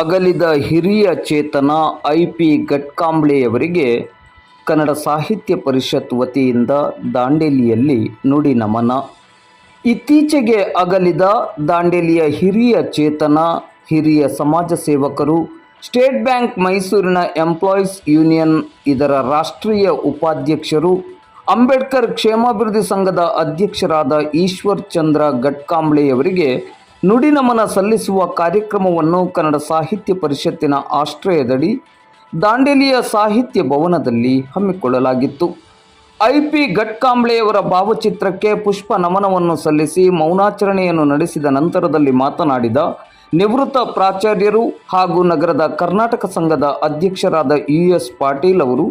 ಅಗಲಿದ ಹಿರಿಯ ಚೇತನ ಐ ಪಿ ಘಟ್ಕಾಂಬ್ಳೆಯವರಿಗೆ ಕನ್ನಡ ಸಾಹಿತ್ಯ ಪರಿಷತ್ ವತಿಯಿಂದ ದಾಂಡೇಲಿಯಲ್ಲಿ ನುಡಿ ನಮನ. ಇತ್ತೀಚೆಗೆ ಅಗಲಿದ ದಾಂಡೇಲಿಯ ಹಿರಿಯ ಚೇತನ, ಹಿರಿಯ ಸಮಾಜ ಸೇವಕರು, ಸ್ಟೇಟ್ ಬ್ಯಾಂಕ್ ಮೈಸೂರಿನ ಎಂಪ್ಲಾಯೀಸ್ ಯೂನಿಯನ್, ಇದರ ರಾಷ್ಟ್ರೀಯ ಉಪಾಧ್ಯಕ್ಷರು, ಅಂಬೇಡ್ಕರ್ ಕ್ಷೇಮಾಭಿವೃದ್ಧಿ ಸಂಘದ ಅಧ್ಯಕ್ಷರಾದ ಈಶ್ವರ್ ಚಂದ್ರ ಗಟ್ಕಾಂಬ್ಳೆಯವರಿಗೆ ನುಡಿ ನಮನ ಸಲ್ಲಿಸುವ ಕಾರ್ಯಕ್ರಮವನ್ನು ಕನ್ನಡ ಸಾಹಿತ್ಯ ಪರಿಷತ್ತಿನ ಆಶ್ರಯದಡಿ ದಾಂಡೇಲಿಯ ಸಾಹಿತ್ಯ ಭವನದಲ್ಲಿ ಹಮ್ಮಿಕೊಳ್ಳಲಾಗಿತ್ತು. ಐ ಪಿ ಘಟ್ಕಾಂಬ್ಳೆಯವರ ಭಾವಚಿತ್ರಕ್ಕೆ ಪುಷ್ಪ ನಮನವನ್ನು ಸಲ್ಲಿಸಿ ಮೌನಾಚರಣೆಯನ್ನು ನಡೆಸಿದ ನಂತರದಲ್ಲಿ ಮಾತನಾಡಿದ ನಿವೃತ್ತ ಪ್ರಾಚಾರ್ಯರು ಹಾಗೂ ನಗರದ ಕರ್ನಾಟಕ ಸಂಘದ ಅಧ್ಯಕ್ಷರಾದ ಯು ಎಸ್ ಪಾಟೀಲ್ ಅವರು,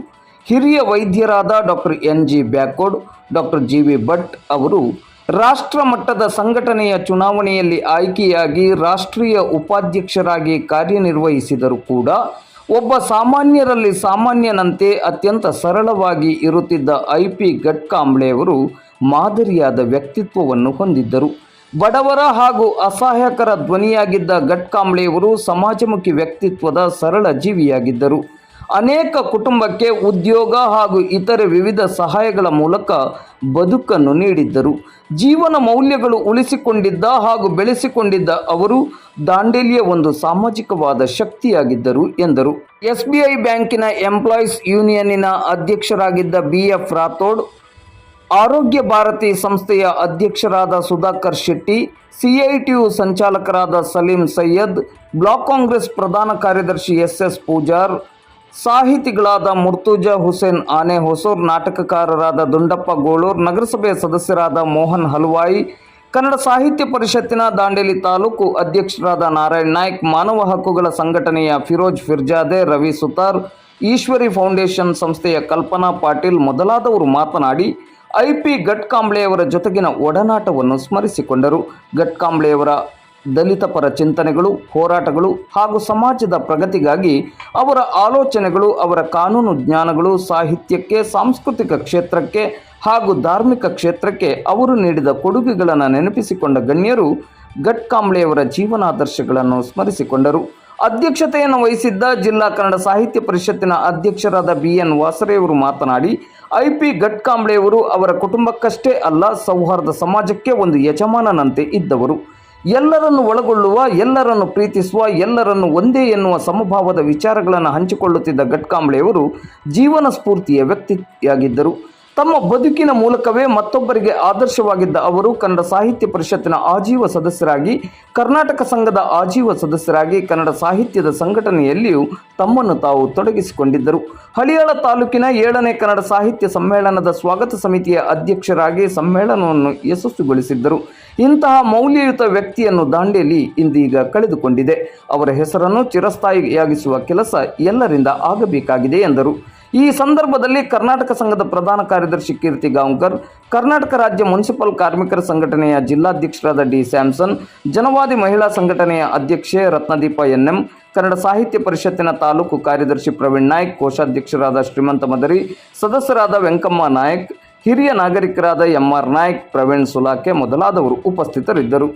ಹಿರಿಯ ವೈದ್ಯರಾದ doctor N G Byakod doctor G V Bhat ಅವರು ರಾಷ್ಟ್ರ ಮಟ್ಟದ ಸಂಘಟನೆಯ ಚುನಾವಣೆಯಲ್ಲಿ ಆಯ್ಕೆಯಾಗಿ ರಾಷ್ಟ್ರೀಯ ಉಪಾಧ್ಯಕ್ಷರಾಗಿ ಕಾರ್ಯನಿರ್ವಹಿಸಿದರೂ ಕೂಡ ಒಬ್ಬ ಸಾಮಾನ್ಯರಲ್ಲಿ ಸಾಮಾನ್ಯನಂತೆ ಅತ್ಯಂತ ಸರಳವಾಗಿ ಇರುತ್ತಿದ್ದ ಐ ಪಿ ಗಟ್ಕಾಂಬ್ಳೆಯವರು ಮಾದರಿಯಾದ ವ್ಯಕ್ತಿತ್ವವನ್ನು ಹೊಂದಿದ್ದರು. ಬಡವರ ಹಾಗೂ ಅಸಹಾಯಕರ ಧ್ವನಿಯಾಗಿದ್ದ ಗಟ್ಕಾಂಬ್ಳೆಯವರು ಸಮಾಜಮುಖಿ ವ್ಯಕ್ತಿತ್ವದ ಸರಳ ಜೀವಿಯಾಗಿದ್ದರು. ಅನೇಕ ಕುಟುಂಬಕ್ಕೆ ಉದ್ಯೋಗ ಹಾಗೂ ಇತರೆ ವಿವಿಧ ಸಹಾಯಗಳ ಮೂಲಕ ಬದುಕನ್ನು ನೀಡಿದ್ದರು. ಜೀವನ ಮೌಲ್ಯಗಳು ಉಳಿಸಿಕೊಂಡಿದ್ದ ಹಾಗೂ ಬೆಳೆಸಿಕೊಂಡಿದ್ದ ಅವರು ದಾಂಡೇಲಿಯ ಒಂದು ಸಾಮಾಜಿಕವಾದ ಶಕ್ತಿಯಾಗಿದ್ದರು ಎಂದರು. ಎಸ್ ಬಿ ಐ ಬ್ಯಾಂಕಿನ ಎಂಪ್ಲಾಯೀಸ್ ಯೂನಿಯನ್ನಿನ ಅಧ್ಯಕ್ಷರಾಗಿದ್ದ ಬಿ ಎಫ್ ರಾಥೋಡ್, ಆರೋಗ್ಯ ಭಾರತಿ ಸಂಸ್ಥೆಯ ಅಧ್ಯಕ್ಷರಾದ ಸುಧಾಕರ್ ಶೆಟ್ಟಿ, ಸಿಐಟಿಯು ಸಂಚಾಲಕರಾದ ಸಲೀಂ ಸೈಯದ್, ಬ್ಲಾಕ್ ಕಾಂಗ್ರೆಸ್ ಪ್ರಧಾನ ಕಾರ್ಯದರ್ಶಿ ಎಸ್ ಎಸ್ ಪೂಜಾರ್ ಸಾಹಿತಿಗಳಾದ ಮುರ್ತುಜಾ ಹುಸೇನ್ ಆನೆ ಹೊಸೂರ್, ನಾಟಕಕಾರರಾದ ದುಂಡಪ್ಪ ಗೋಳೂರ್ ನಗರಸಭೆಯ ಸದಸ್ಯರಾದ ಮೋಹನ್ ಹಲ್ವಾಯಿ, ಕನ್ನಡ ಸಾಹಿತ್ಯ ಪರಿಷತ್ತಿನ ದಾಂಡೇಲಿ ತಾಲೂಕು ಅಧ್ಯಕ್ಷರಾದ ನಾರಾಯಣ್ ನಾಯ್ಕ್, ಮಾನವ ಹಕ್ಕುಗಳ ಸಂಘಟನೆಯ ಫಿರೋಜ್ ಫಿರ್ಜಾದೆ, ರವಿ ಸುತಾರ್, ಈಶ್ವರಿ ಫೌಂಡೇಶನ್ ಸಂಸ್ಥೆಯ ಕಲ್ಪನಾ ಪಾಟೀಲ್ ಮೊದಲಾದವರು ಮಾತನಾಡಿ, ಐ ಪಿ ಗಟ್ಕಾಂಬ್ಳೆಯವರ ಜೊತೆಗಿನ ಒಡನಾಟವನ್ನು ಸ್ಮರಿಸಿಕೊಂಡರು. ಗಟ್ಕಾಂಬ್ಳೆಯವರ ದಲಿತ ಪರ ಚಿಂತನೆಗಳು, ಹೋರಾಟಗಳು ಹಾಗೂ ಸಮಾಜದ ಪ್ರಗತಿಗಾಗಿ ಅವರ ಆಲೋಚನೆಗಳು, ಅವರ ಕಾನೂನು ಜ್ಞಾನಗಳು, ಸಾಹಿತ್ಯಕ್ಕೆ, ಸಾಂಸ್ಕೃತಿಕ ಕ್ಷೇತ್ರಕ್ಕೆ ಹಾಗೂ ಧಾರ್ಮಿಕ ಕ್ಷೇತ್ರಕ್ಕೆ ಅವರು ನೀಡಿದ ಕೊಡುಗೆಗಳನ್ನು ನೆನಪಿಸಿಕೊಂಡ ಗಣ್ಯರು ಗಟ್ಕಾಂಬ್ಳೆಯವರ ಜೀವನಾದರ್ಶಗಳನ್ನು ಸ್ಮರಿಸಿಕೊಂಡರು. ಅಧ್ಯಕ್ಷತೆಯನ್ನು ವಹಿಸಿದ್ದ ಜಿಲ್ಲಾ ಕನ್ನಡ ಸಾಹಿತ್ಯ ಪರಿಷತ್ತಿನ ಅಧ್ಯಕ್ಷರಾದ ಬಿ ಎನ್ ವಾಸರೆಯವರು ಮಾತನಾಡಿ, ಐ ಪಿ ಗಟ್ಕಾಂಬ್ಳೆಯವರು ಅವರ ಕುಟುಂಬಕ್ಕಷ್ಟೇ ಅಲ್ಲ, ಸೌಹಾರ್ದ ಸಮಾಜಕ್ಕೆ ಒಂದು ಯಜಮಾನನಂತೆ ಇದ್ದವರು. ಎಲ್ಲರನ್ನು ಒಳಗೊಳ್ಳುವ ಎಲ್ಲರನ್ನು ಪ್ರೀತಿಸುವ ಎಲ್ಲರನ್ನು ಒಂದೇ ಎನ್ನುವ ಸಮಭಾವದ ವಿಚಾರಗಳನ್ನು ಹಂಚಿಕೊಳ್ಳುತ್ತಿದ್ದ ಘಟ್ಕಾಂಬ್ಳೆಯವರು ಜೀವನ ಸ್ಫೂರ್ತಿಯ ವ್ಯಕ್ತಿಯಾಗಿದ್ದರು. ತಮ್ಮ ಬದುಕಿನ ಮೂಲಕವೇ ಮತ್ತೊಬ್ಬರಿಗೆ ಆದರ್ಶವಾಗಿದ್ದ ಅವರು ಕನ್ನಡ ಸಾಹಿತ್ಯ ಪರಿಷತ್ತಿನ ಆಜೀವ ಸದಸ್ಯರಾಗಿ, ಕರ್ನಾಟಕ ಸಂಘದ ಆಜೀವ ಸದಸ್ಯರಾಗಿ ಕನ್ನಡ ಸಾಹಿತ್ಯದ ಸಂಘಟನೆಯಲ್ಲಿಯೂ ತಮ್ಮನ್ನು ತಾವು ತೊಡಗಿಸಿಕೊಂಡಿದ್ದರು. ಹಳಿಯಾಳ ತಾಲೂಕಿನ ಏಳನೇ ಕನ್ನಡ ಸಾಹಿತ್ಯ ಸಮ್ಮೇಳನದ ಸ್ವಾಗತ ಸಮಿತಿಯ ಅಧ್ಯಕ್ಷರಾಗಿ ಸಮ್ಮೇಳನವನ್ನು ಯಶಸ್ವಿಗೊಳಿಸಿದ್ದರು. ಇಂತಹ ಮೌಲ್ಯಯುತ ವ್ಯಕ್ತಿಯನ್ನು ದಾಂಡೇಲಿ ಇಂದೀಗ ಕಳೆದುಕೊಂಡಿದೆ. ಅವರ ಹೆಸರನ್ನು ಚಿರಸ್ಥಾಯಿಯಾಗಿಸುವ ಕೆಲಸ ಎಲ್ಲರಿಂದ ಆಗಬೇಕಾಗಿದೆ ಎಂದರು. ಈ ಸಂದರ್ಭದಲ್ಲಿ ಕರ್ನಾಟಕ ಸಂಘದ ಪ್ರಧಾನ ಕಾರ್ಯದರ್ಶಿ ಕೀರ್ತಿ ಗಾಂವ್ಕರ್, ಕರ್ನಾಟಕ ರಾಜ್ಯ ಮುನ್ಸಿಪಲ್ ಕಾರ್ಮಿಕರ ಸಂಘಟನೆಯ ಜಿಲ್ಲಾಧ್ಯಕ್ಷರಾದ ಡಿ ಸ್ಯಾಮ್ಸನ್, ಜನವಾದಿ ಮಹಿಳಾ ಸಂಘಟನೆಯ ಅಧ್ಯಕ್ಷೆ ರತ್ನದೀಪ ಎನ್ಎಂ, ಕನ್ನಡ ಸಾಹಿತ್ಯ ಪರಿಷತ್ತಿನ ತಾಲೂಕು ಕಾರ್ಯದರ್ಶಿ ಪ್ರವೀಣ್ ನಾಯ್ಕ್, ಕೋಶಾಧ್ಯಕ್ಷರಾದ ಶ್ರೀಮಂತ ಮದರಿ, ಸದಸ್ಯರಾದ ವೆಂಕಮ್ಮ ನಾಯಕ್, ಹಿರಿಯ ನಾಗರಿಕರಾದ ಎಂಆರ್ ನಾಯ್ಕ್, ಪ್ರವೀಣ್ ಸುಲಾಕೆ ಮೊದಲಾದವರು ಉಪಸ್ಥಿತರಿದ್ದರು.